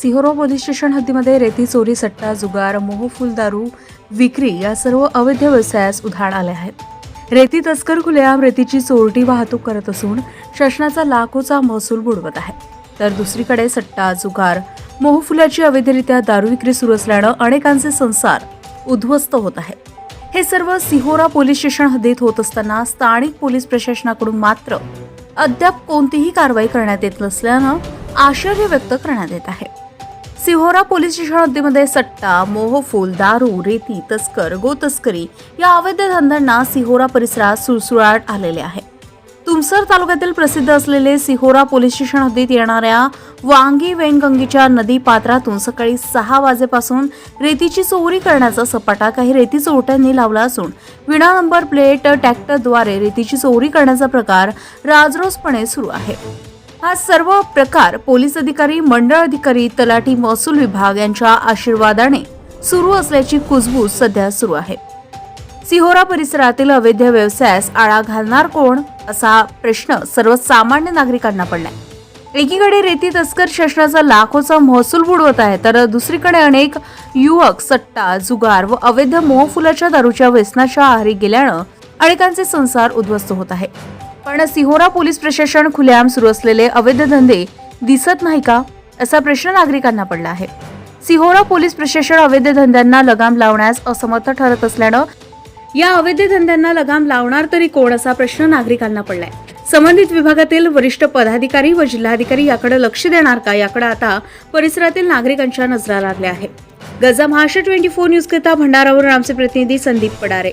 सिहोरो police station हद्दीमध्ये रेती चोरी सट्टा जुगार मोहफुल दारू विक्री या सर्व अवैध व्यवसायास उधाण आले आहेत. रेती तस्कर खुलेआम रेतीची चोरटी वाहतूक करत असून शासनाचा लाखोचा महसूल बुडवत आहे. तर दुसरीकडे सट्टा जुगार मोहफुलाची अवैधरित्या दारू विक्री सुरू असल्यानं अनेकांचे संसार उद्ध्वस्त होत आहेत हे सर्व सिहोरा पोलीस स्टेशन हद्दीत होत असताना स्थानिक पोलीस प्रशासनाकडून मात्र अद्याप कोणतीही कारवाई करण्यात येत नसल्यानं आश्चर्य व्यक्त करण्यात येत आहे. सिहोरा पोलीस स्टेशन हद्दीमध्ये सट्टा मोहफूल दारू रेती तस्कर गोतस्करी या अवैध धंद्यांना सिहोरा परिसरात सुळसुळाट आलेले आहे. तुमसर तालुक्यातील प्रसिद्ध असलेले सिहोरा पोलीस स्टेशन हद्दीत येणाऱ्या वांगी वेनगंगीच्या नदी पात्रातून सकाळी सहा वाजेपासून रेतीची चोरी करण्याचा सपाटा काही रेती चोरट्यांनी लावला असून विना नंबर प्लेट ट्रॅक्टरद्वारे रेतीची चोरी करण्याचा प्रकार राजरोसपणे सुरू आहे. हा सर्व प्रकार पोलीस अधिकारी मंडळ अधिकारी तलाठी महसूल विभाग यांच्या आशीर्वादाने सुरू असल्याची कुजबूज सध्या सुरू आहे. सिहोरा परिसरातील अवैध व्यवसायास आळा घालणार कोण असा प्रश्न सर्वसामान्य नागरिकांना पडलाय. एकीकडे रेती तस्कर शासनाचा लाखोचा महसूल बुडवत आहे तर दुसरीकडे अनेक युवक सट्टा जुगार व अवैध मोहफुलाच्या दारूच्या व्यसनाच्या आहारी गेल्यानं अनेकांचे संसार उद्ध्वस्त होत आहे. पण सिहोरा पोलीस प्रशासन खुलेआम सुरू असलेले अवैध धंदे दिसत नाही का असा प्रश्न नागरिकांना पडला आहे. सिहोरा पोलीस प्रशासन अवैध धंद्यांना लगाम लावण्यास असमर्थ ठरत असल्यानं या अवैध धंद्यांना लगाम लावणार तरी कोण असा प्रश्न नागरिकांना पडलाय. संबंधित विभागातील वरिष्ठ पदाधिकारी व जिल्हाधिकारी याकडे लक्ष देणार का याकडे आता परिसरातील नागरिकांच्या नजरा लागल्या आहेत. गजा महाराष्ट्र ट्वेंटी फोर न्यूज करिता भंडारावरून आमचे प्रतिनिधी संदीप पडारे.